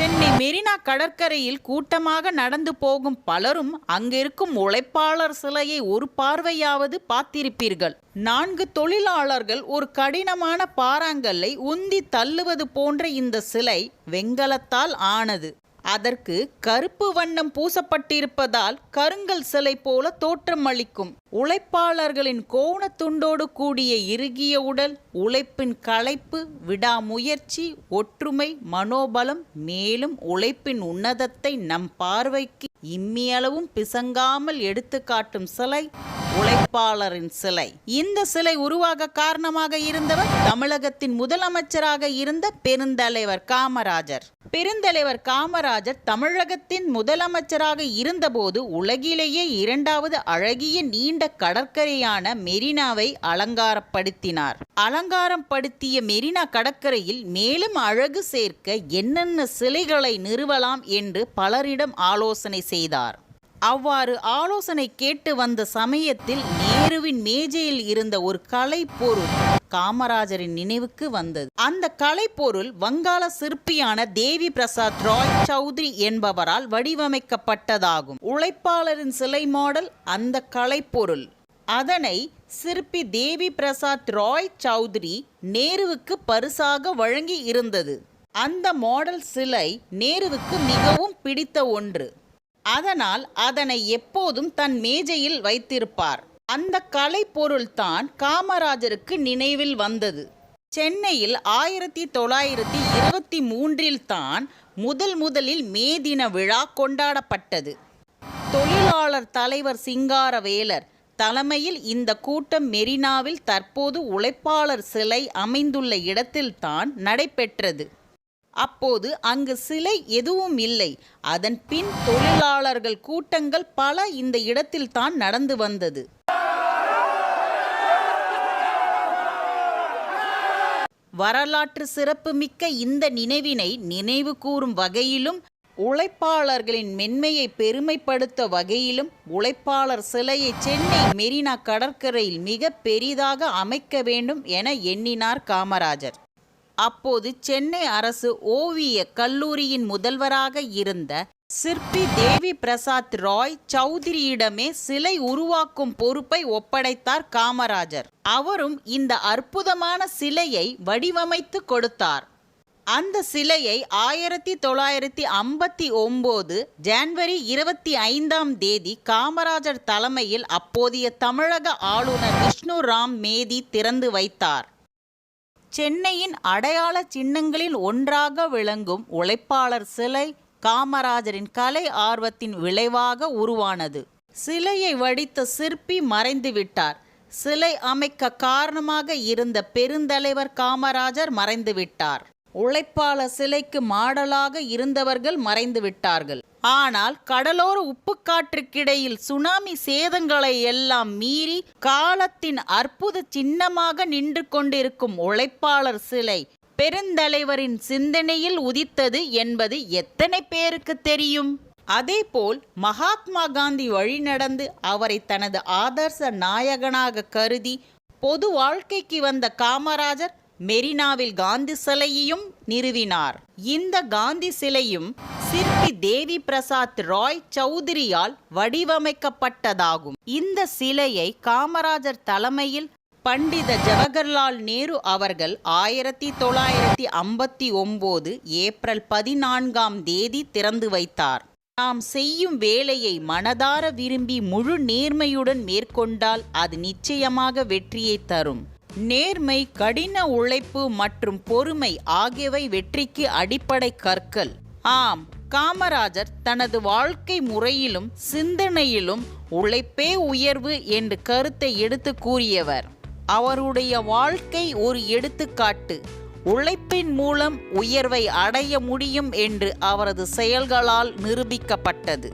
சென்னை மெரினா கடற்கரையில் கூட்டமாக நடந்து போகும் பலரும் அங்கிருக்கும் உழைப்பாளர் சிலையை ஒரு பார்வையாவது பார்த்திருப்பீர்கள். நான்கு தொழிலாளர்கள் ஒரு கடினமான பாறாங்கல்லை உந்தி தள்ளுவது போன்ற இந்த சிலை வெங்கலத்தால் ஆனது. அதற்கு கருப்பு வண்ணம் பூசப்பட்டிருப்பதால் கருங்கல் சிலை போல தோற்றமளிக்கும் உழைப்பாளர்களின் கோணத்துண்டோடு கூடிய இறுகிய உடல் உழைப்பின் களைப்பு விடாமுயற்சி ஒற்றுமை மனோபலம் மேலும் உழைப்பின் உன்னதத்தை நம் பார்வைக்கு இம்மியளவும் பிசங்காமல் எடுத்துக்காட்டும் சிலை உழைப்பாளரின் சிலை. இந்த சிலை உருவாக காரணமாக இருந்தவர் தமிழகத்தின் முதலமைச்சராக இருந்த பெருந்தலைவர் காமராஜர். பெருந்தலைவர் காமராஜர் தமிழகத்தின் முதலமைச்சராக இருந்தபோது உலகிலேயே இரண்டாவது அழகிய நீண்ட கடற்கரையான மெரினாவை அலங்காரப்படுத்தினார். அலங்காரம் படுத்திய மெரினா கடற்கரையில் மேலும் அழகு சேர்க்க என்னென்ன சிலைகளை நிறுவலாம் என்று பலரிடம் ஆலோசனை செய்தார். அவ்வாறு ஆலோசனை கேட்டு வந்த சமயத்தில் நேருவின் மேஜையில் இருந்த ஒரு கலைப்பொருள் காமராஜரின் நினைவுக்கு வந்தது. அந்த கலைப்பொருள் வங்காள சிற்பியான தேவி பிரசாத் ராய் சௌத்ரி என்பவரால் வடிவமைக்கப்பட்டதாகும். உழைப்பாளரின் சிலை மாடல் அந்த கலைப்பொருள். அதனை சிற்பி தேவி பிரசாத் ராய் சௌத்ரி நேருவுக்கு பரிசாக வழங்கி இருந்தது. அந்த மாடல் சிலை நேருவுக்கு மிகவும் பிடித்த ஒன்று. அதனால் அதனை எப்போதும் தன் மேஜையில் வைத்திருப்பார். அந்த கலைப்பொருள்தான் காமராஜருக்கு நினைவில் வந்தது. சென்னையில் ஆயிரத்தி தொள்ளாயிரத்தி இருபத்தி மூன்றில் தான் முதல் முதலில் மே தின விழா கொண்டாடப்பட்டது. தொழிலாளர் தலைவர் சிங்காரவேலர் தலைமையில் இந்த கூட்டம் மெரினாவில் தற்போது உழைப்பாளர் சிலை அமைந்துள்ள இடத்தில்தான் நடைபெற்றது. அப்போது அங்கு சிலை எதுவும் இல்லை. அதன் பின் தொழிலாளர்கள் கூட்டங்கள் பல இந்த இடத்தில்தான் நடந்து வந்தது. வரலாற்று சிறப்புமிக்க இந்த நினைவினை நினைவு கூறும் வகையிலும் உழைப்பாளர்களின் மென்மையை பெருமைப்படுத்த வகையிலும் உழைப்பாளர் சிலையை சென்னை மெரினா கடற்கரையில் மிக பெரிதாக அமைக்க வேண்டும் என எண்ணினார் காமராஜர். அப்போது சென்னை அரசு ஓவிய கல்லூரியின் முதல்வராக இருந்த சிற்பி தேவி பிரசாத் ராய் சௌத்ரியிடமே சிலை உருவாக்கும் பொறுப்பை ஒப்படைத்தார் காமராஜர். அவரும் இந்த அற்புதமான சிலையை வடிவமைத்து கொடுத்தார். அந்த சிலையை ஆயிரத்தி தொள்ளாயிரத்தி ஐம்பத்தி ஒம்போது ஜான்வரி இருபத்தி ஐந்தாம் தேதி காமராஜர் தலைமையில் அப்போதைய தமிழக ஆளுநர் விஷ்ணு ராம் மேதி திறந்து வைத்தார். சென்னையின் அடையாள சின்னங்களில் ஒன்றாக விளங்கும் உழைப்பாளர் சிலை காமராஜரின் கலை ஆர்வத்தின் விளைவாக உருவானது. சிலையை வடித்த சிற்பி மறைந்துவிட்டார் சிலை அமைக்க காரணமாக இருந்த பெருந்தலைவர் காமராஜர் மறைந்துவிட்டார் உழைப்பாளர் சிலைக்கு மாடலாக இருந்தவர்கள் மறைந்து விட்டார்கள். ஆனால் கடலோர உப்புக்காற்றுக்கிடையில் சுனாமி சேதங்களை எல்லாம் மீறி காலத்தின் அற்புத சின்னமாக நின்று கொண்டிருக்கும் உழைப்பாளர் சிலை பெருந்தலைவரின் சிந்தனையில் உதித்தது என்பது எத்தனை பேருக்கு தெரியும்? அதேபோல் மகாத்மா காந்தி வழிநடந்து அவரை தனது ஆதர்ச நாயகனாக கருதி பொது வாழ்க்கைக்கு வந்த காமராஜர் மெரினாவில் காந்தி சிலையையும் நிறுவினார். இந்த காந்தி சிலையும் சிற்பி தேவி பிரசாத் ராய் சௌத்ரியால் வடிவமைக்கப்பட்டதாகும். இந்த சிலையை காமராஜர் தலைமையில் பண்டித ஜவஹர்லால் நேரு அவர்கள் ஆயிரத்தி தொள்ளாயிரத்தி ஐம்பத்தி ஒம்போது ஏப்ரல் பதினான்காம் தேதி திறந்து வைத்தார். நாம் செய்யும் வேலையை மனதார விரும்பி முழு நேர்மையுடன் மேற்கொண்டால் அது நிச்சயமாக வெற்றியை தரும். நேர்மை கடின உழைப்பு மற்றும் பொறுமை ஆகியவை வெற்றிக்கு அடிப்படை கற்கள். ஆம் காமராஜர் தனது வாழ்க்கை முறையிலும் சிந்தனையிலும் உழைப்பே உயர்வு என்று கருத்தை எடுத்து கூறியவர். அவருடைய வாழ்க்கை ஒரு எடுத்துக்காட்டு. உழைப்பின் மூலம் உயர்வை அடைய முடியும் என்று அவரது செயல்களால் நிரூபிக்கப்பட்டது.